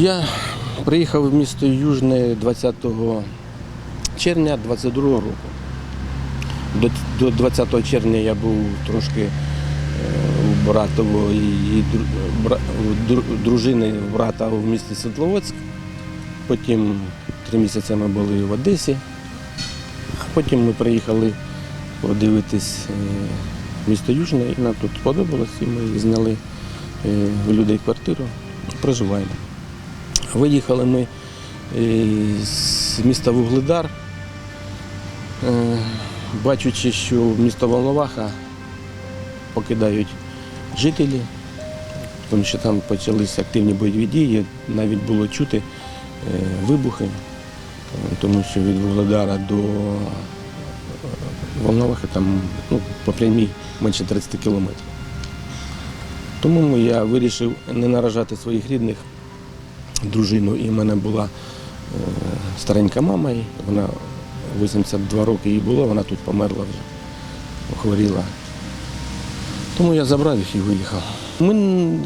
Я приїхав в місто Южне 20 червня 22 року. До, до 20 червня я був трошки е, у братової дружини брата в місті Світловодськ. Потім три місяці ми були в Одесі, а потім ми приїхали подивитись е, місто Южне, і нам тут сподобалось, і ми зняли е, у людей квартиру, проживаємо. Виїхали ми е, з міста Вугледар, е, бачучи, що місто Волноваха покидають жителі, тому що там почалися активні бойові дії, навіть було чути е, вибухи, тому що від Вугледара до Волновахи там ну, по прямій менше 30 кілометрів. Тому я вирішив не наражати своїх рідних дружину, і в мене була е, старенька мама, і вона 82 роки їй було, вона тут померла вже, хворіла. Тому я забрав їх і виїхав. Ми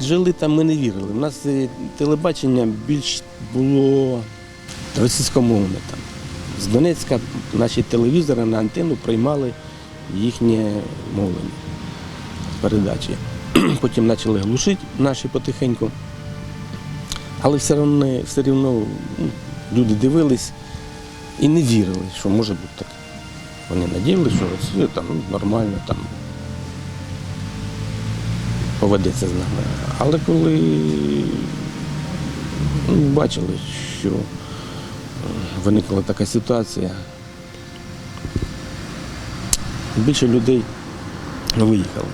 жили там, ми не вірили. У нас е, телебачення більш було російськомовне там. З Донецька наші телевізори на антенну приймали їхнє мовлення передачі. Потім почали глушити наші потихеньку. Але все одно, все одно ну, люди дивились і не вірили, що може бути таке. Вони надіялися, що Росія там нормально там поведеться з нами. Але коли ну, бачили, що е, виникла така ситуація, більше людей виїхали.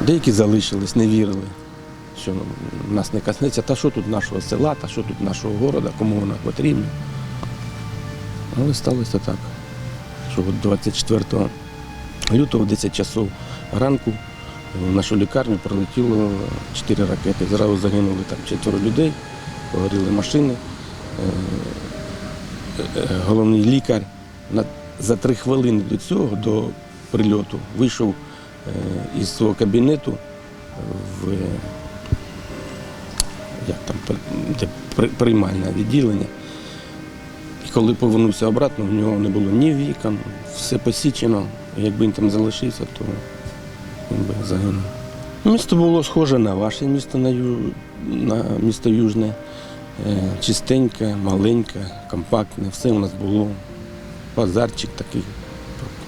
Деякі залишились, не вірили, що нас не коснеться, та що тут нашого села, та що тут нашого міста, кому вона потрібна. Але сталося так, що 24 лютого, в 10 часов ранку, в нашу лікарню прилетіло 4 ракети. Зразу загинули там четверо людей, погоріли машини. Е, е, Головний лікар за три хвилини до цього, до прильоту, вийшов е, із свого кабінету в приймальне відділення. І коли повернувся обратно, в нього не було ні вікон, все посічено. Якби він там залишився, то він би загинув. Місто було схоже на ваше місто, на, Ю... на місто Южне. Е, Чистеньке, маленьке, компактне, все у нас було. Базарчик такий,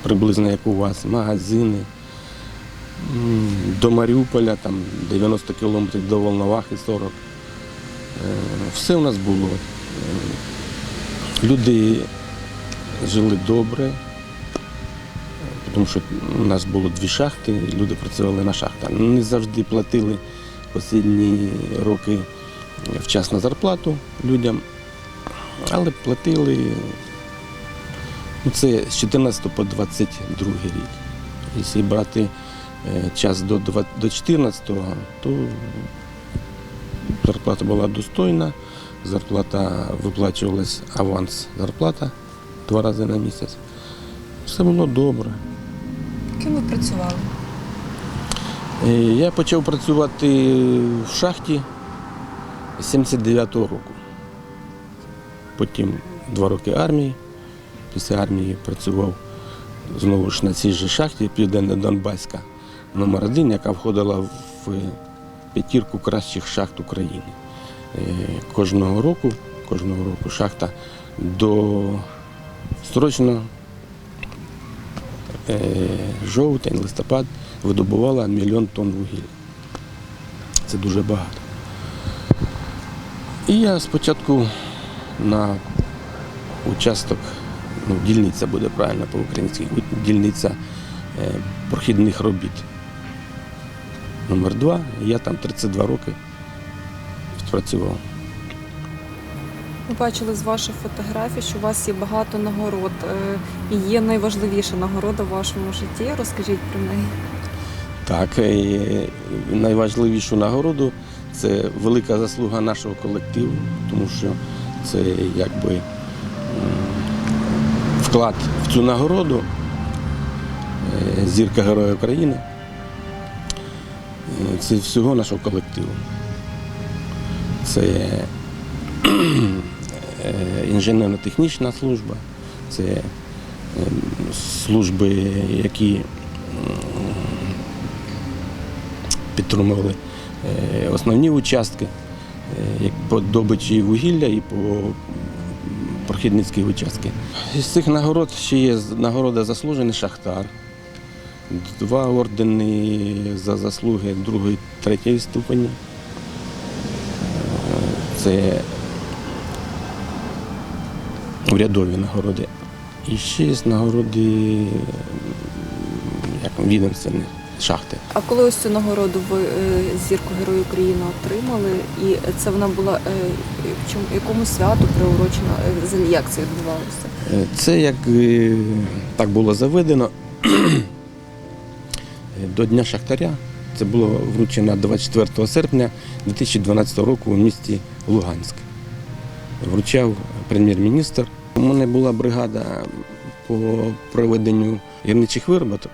приблизно як у вас, магазини. До Маріуполя, там 90 кілометрів до Волновахи 40. Е, Все у нас було. Е, Люди жили добре, тому що у нас було дві шахти, люди працювали на шахтах. Не завжди платили останні роки вчасно зарплату людям, але платили ну, це з 14 по 22 рік. Якщо брати е, час до 14, то зарплата була достойна, зарплата виплачувалась аванс зарплата два рази на місяць. Все було добре. Ким ви працювали? Е, Я почав працювати в шахті з 79-го року. Потім два роки армії. Після армії працював знову ж на цій же шахті Південно-Донбаська номер 1 яка входила в п'ятірку кращих шахт України. Е, Кожного року, кожного року шахта до срочно е, жовтень, листопад видобувала мільйон тонн вугілля. Це дуже багато. І я спочатку на участок, ну, дільниця буде правильно по-українськи, дільниця е, прохідних робіт. Номер два. Я там 32 роки працював. Ми бачили з ваших фотографій, що у вас є багато нагород. Е, І є найважливіша нагорода в вашому житті. Розкажіть про неї. Так, і найважливішу нагороду це велика заслуга нашого колективу, тому що це якби вклад в цю нагороду е, зірка Героя України. Е, Це всього нашого колективу. Це е, інженерно-технічна служба, це е, служби, які підтримували е, основні участки по добичі вугілля і по прохідницькі участки. Із цих нагород ще є нагорода заслужений шахтар, два ордени за заслуги другої, третьої ступені. Це урядові нагороди. І ще є нагороди як відомственні шахти. А коли ось цю нагороду ви е, зірку Герою України отримали, і це вона була е, в чому якому святу приурочена? Е, Як це відбувалося? Це як так було заведено до Дня Шахтаря. Це було вручено 24 серпня 2012 року у місті Луганськ. Вручав прем'єр-міністр. У мене була бригада по проведенню гірничих вироботок.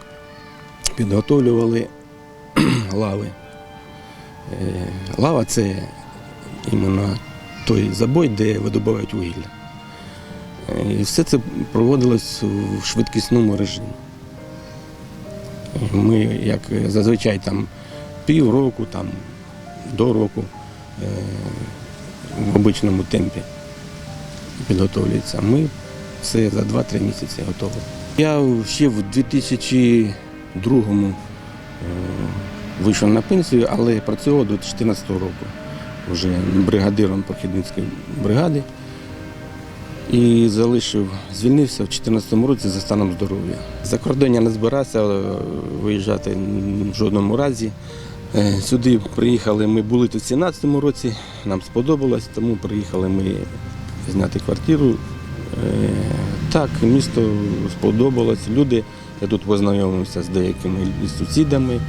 Підготовлювали лави. Е, Лава це іменно той забой, де видобувають вугілля. І все це проводилось в швидкісному режимі. Ми, як зазвичай, там півроку, там, до року е, в обичному темпі підготовлюється. Ми все за 2-3 місяці готові. Я ще в 2002 е, вийшов на пенсію, але працював до 2014 року вже бригадиром похідницької бригади і залишив, звільнився в 2014 році за станом здоров'я. За кордон не збирався е, виїжджати в жодному разі. Е, Сюди приїхали, ми були тут в 2017 році, нам сподобалось, тому приїхали ми зняти квартиру. Е, Так, місто сподобалось. Люди, я тут познайомився з деякими сусідами,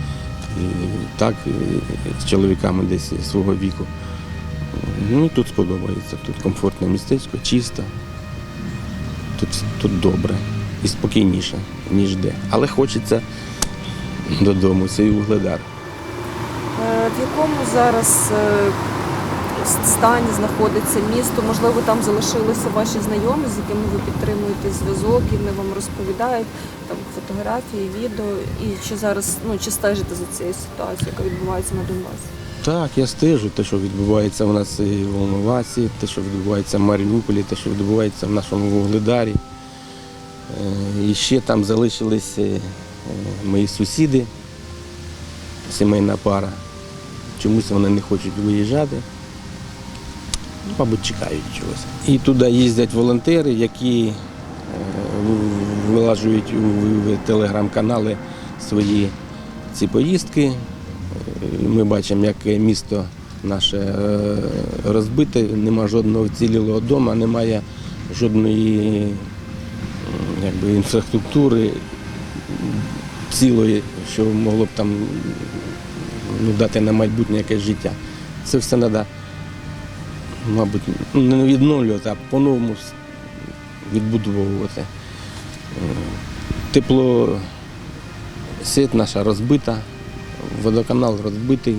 так, з чоловіками десь свого віку. Ну, тут сподобається. Тут комфортне містечко, чисто. Тут, тут добре і спокійніше, ніж де. Але хочеться додому, це і угледар. Е, В якому зараз е, стані знаходиться місто? Можливо, там залишилися ваші знайомі, з якими ви підтримуєте зв'язок, і вони вам розповідають там фотографії, відео, і чи зараз ну чи стежите за цією ситуацією, яка відбувається на Донбасі? Так, я стежу те, що відбувається у нас і в Волновасі, те, що відбувається в Маріуполі, те, що відбувається в нашому Вугледарі. Е, І ще там залишились е, мої сусіди, сімейна пара. Чомусь вони не хочуть виїжджати. Ну, Мабуть, чекають чогось. І туди їздять волонтери, які е, вилажують у телеграм-канали свої ці поїздки. Ми бачимо, як місто наше е, розбите, нема жодного вцілілого дому, немає жодної якби, інфраструктури цілої, що могло б там ну, дати на майбутнє якесь життя. Це все треба, мабуть, не відновлювати, а по-новому відбудовувати. Е, Тепло, сеть наша розбита, водоканал розбитий,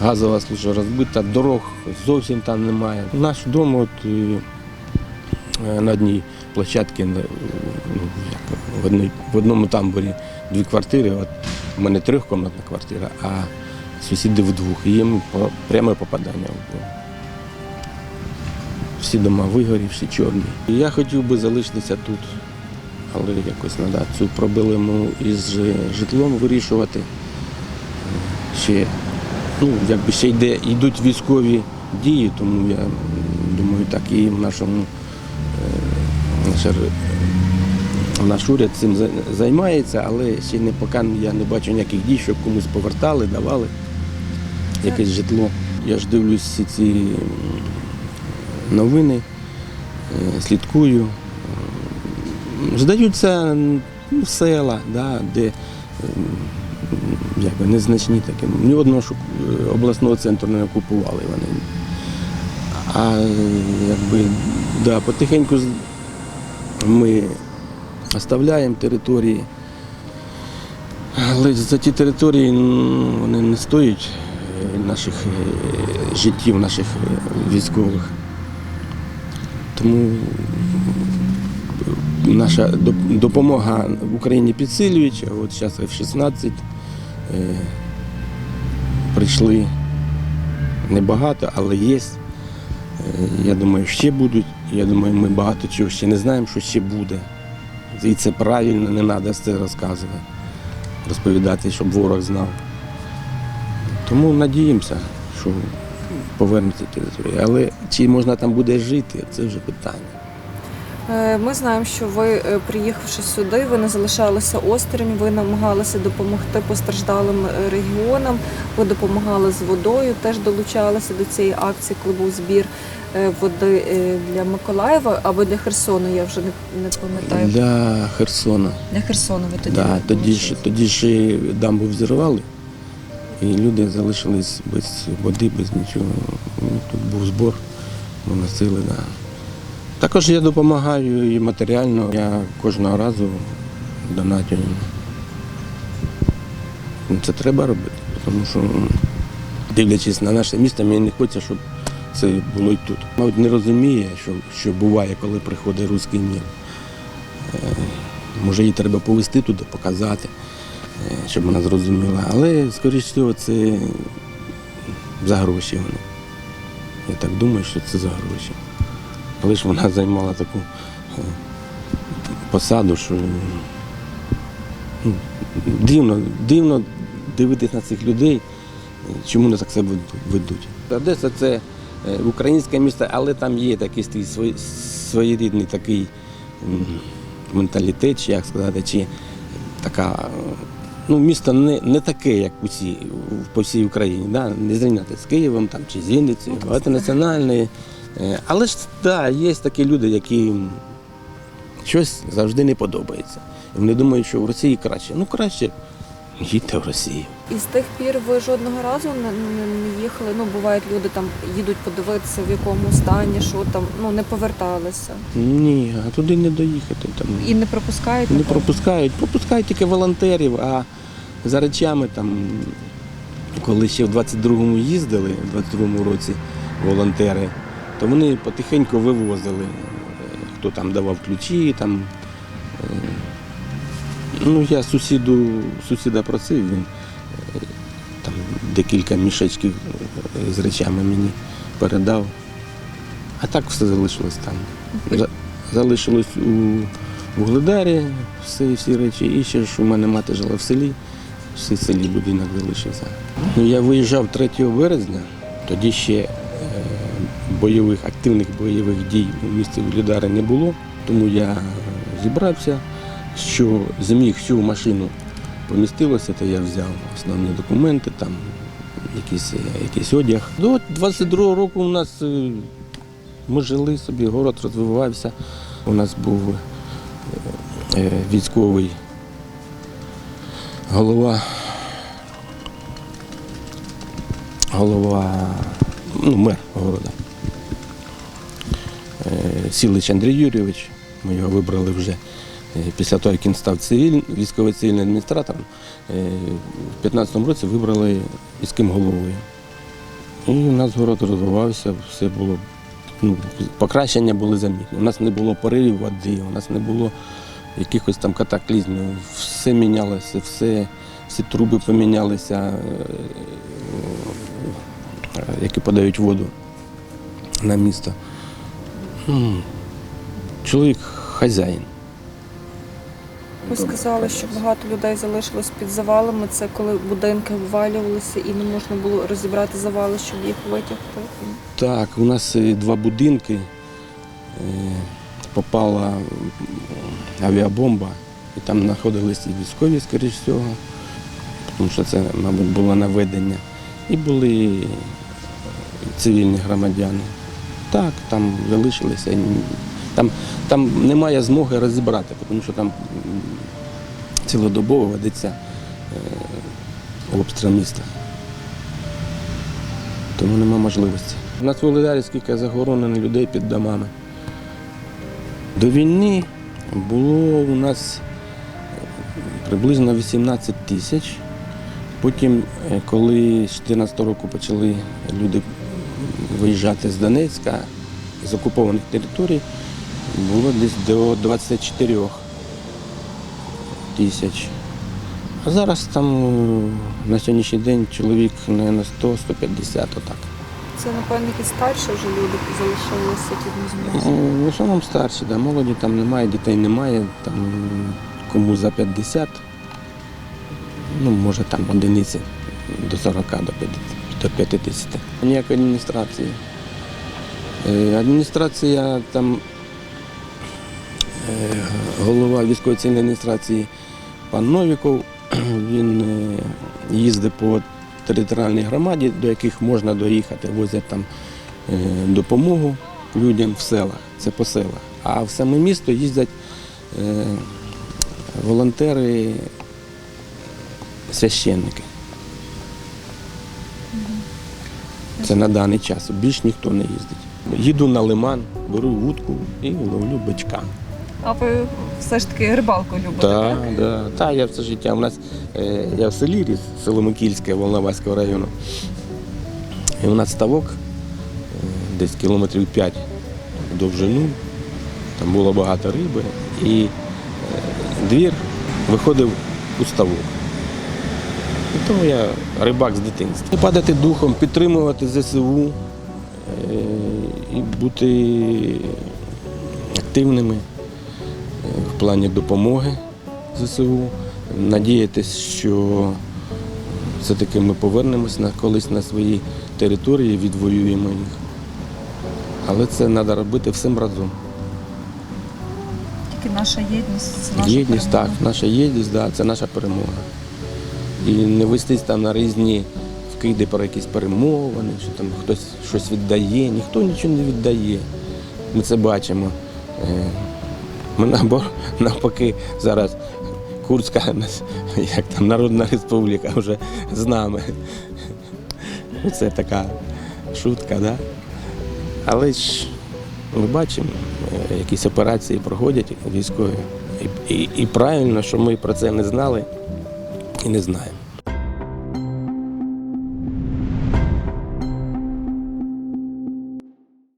газова служба розбита, дорог зовсім там немає. Наш дом от, е, е, на одній площадці, ну, в, одному тамбурі дві квартири. От, у мене трьохкомнатна квартира, а сусіди вдвох. Їм пряме попадання. дом. Всі дома вигорівші, чорні. Я хотів би залишитися тут, але якось треба цю проблему із житлом вирішувати. Ще, ну, якби ще йде, йдуть військові дії, тому я думаю, так і в нашому е, наш, уряд цим займається, але ще не поки я не бачу ніяких дій, щоб комусь повертали, давали якесь житло. Я ж дивлюсь всі ці новини, е, слідкую. Здаються ну, села, да, де якби незначні такі. Ні одного обласного центру не окупували вони. А якби, да, потихеньку ми оставляємо території. Але за ті території ну, вони не стоять е, наших е, життів, наших е, військових. Тому наша доп- допомога Україні підсилююча. От зараз F-16 е, прийшли небагато, але є. Е, Я думаю, ще будуть. Я думаю, ми багато чого ще не знаємо, що ще буде. І це правильно, не треба це розказувати, розповідати, щоб ворог знав. Тому надіємося, що повернеться територія. Але чи можна там буде жити, це вже питання. Е, Ми знаємо, що ви, е, приїхавши сюди, ви не залишалися осторонь, ви намагалися допомогти постраждалим е, регіонам, ви допомагали з водою, теж долучалися до цієї акції, коли був збір води для Миколаєва або для Херсону, я вже не, пам'ятаю. Для Херсона. Для Херсону ви тоді. Да, тоді, ж, тоді і дамбу взірвали, і люди залишились без води, без нічого. Ну, Тут був збор, ми носили. Да. Також я допомагаю і матеріально. Я кожного разу донатю. Це треба робити, тому що, дивлячись на наше місто, мені не хочеться, щоб це було і тут. Навіть не розуміє, що, що буває, коли приходить руський мір. Може, її треба повезти туди, показати, е, щоб вона зрозуміла. Але, скоріш всього, це за гроші вони. Я так думаю, що це за гроші. Але ж вона займала таку е, посаду, що ну, дивно, дивно дивитись на цих людей, е, чому вони так себе ведуть. Одеса це е, українське місто, але там є такий свій- своєрідний такий менталітет, чи як сказати, чи така. е, Ну, місто не, не таке, як усі по всій Україні. Да? Не зрівняти з Києвом там, чи з Вінницею, багатонаціональне. Е, Але ж да, є такі люди, які щось завжди не подобається. І вони думають, що в Росії краще. Ну краще їдьте в Росію. І з тих пір ви жодного разу не, не, не їхали. Ну, бувають люди там їдуть подивитися, в якому стані, що там, ну не поверталися. Ні, а туди не доїхати. Там. І не пропускають. Не напевно? пропускають, пропускають тільки волонтерів, а за речами там, коли ще в 22-му їздили, в 22-му році волонтери, то вони потихеньку вивозили, е, хто там давав ключі, там. е, Ну, я сусіду, сусіда просив, він е, там декілька мішечків з речами мені передав. А так все залишилось там. Залишилось у Вугледарі всі, всі речі. І ще ж у мене мати жила в селі, всі в селі будинок залишився. Ну, я виїжджав 3 березня, тоді ще бойових, активних бойових дій у місті Вугледарі не було, тому я е, зібрався, що зміг всю машину помістилося, то я взяв основні документи, там якийсь, е, якийсь одяг. До 22 року у нас е, ми жили собі, город розвивався. У нас був е, військовий голова. Голова, ну, мер города. Е, Сілич Андрій Юрійович. Ми його вибрали вже е, після того, як він став цивіль, військовий цивільним адміністратором. Е, В 2015 році вибрали міським головою. І у нас город розвивався, все було ну, покращення були замітні. У нас не було поривів води, у нас не було якихось там катаклізмів. Все мінялося, все, всі труби помінялися, які подають воду на місто. Чоловік хазяїн. Ви сказали, що багато людей залишилось під завалами. Це коли будинки обвалювалися і не можна було розібрати завали, щоб їх витягти. Так, у нас е, два будинки. Е, Попала авіабомба, і там знаходилися військові, скоріш всього, тому що це, мабуть, було наведення. І були е, цивільні громадяни. Так, там залишилися. Там, там немає змоги розібрати, тому що там цілодобово ведеться е, обстріл міста. Тому нема можливості. У нас в Володарі скільки захоронено людей під домами. До війни було у нас приблизно 18 тисяч Потім, е, коли з 2014 року почали люди виїжджати з Донецька, з окупованих територій, було десь до 24 тисяч. А зараз там е, на сьогоднішній день чоловік на 100-150 отак. Це, напевно, якісь старші вже люди залишилися Е, змогли. В основному старші, да, молоді там немає, дітей немає, там кому за 50, ну може там одиниці до 40, до 50. До 50. Ніякої адміністрації. Е, Адміністрація там е, голова військової цивільної адміністрації пан Новіков, він е, їздить по територіальній громаді, до яких можна доїхати, возять там допомогу людям в селах, це по селах. А в саме місто їздять волонтери, священники. Це на даний час. Більш ніхто не їздить. Їду на лиман, беру вудку і ловлю бичка. А ви все ж таки рибалку любите? Так, да, та, я все життя. У нас е, я в селі ріс, село Микільське Волноваського району. І у нас ставок е, десь кілометрів 5 в довжину. Там було багато риби. І е, двір виходив у ставок. І тому я рибак з дитинства. Не падати духом, підтримувати ЗСУ е, і бути активними е, в плані допомоги ЗСУ. Надіятись, що все-таки ми повернемось на колись на свої території, відвоюємо їх. Але це треба робити всім разом. Тільки наша єдність, це наша Єдність, перемога. так, наша єдність, да, це наша перемога. І не вестись там на різні вкиди про якісь перемовини, що там хтось щось віддає, ніхто нічого не віддає. Ми це бачимо. Е, Ми навпаки зараз Курська як там, Народна Республіка вже з нами. Ну, Це така шутка, да? Але ж ми бачимо, е, якісь операції проходять військові. І, і, і правильно, що ми про це не знали і не знаємо.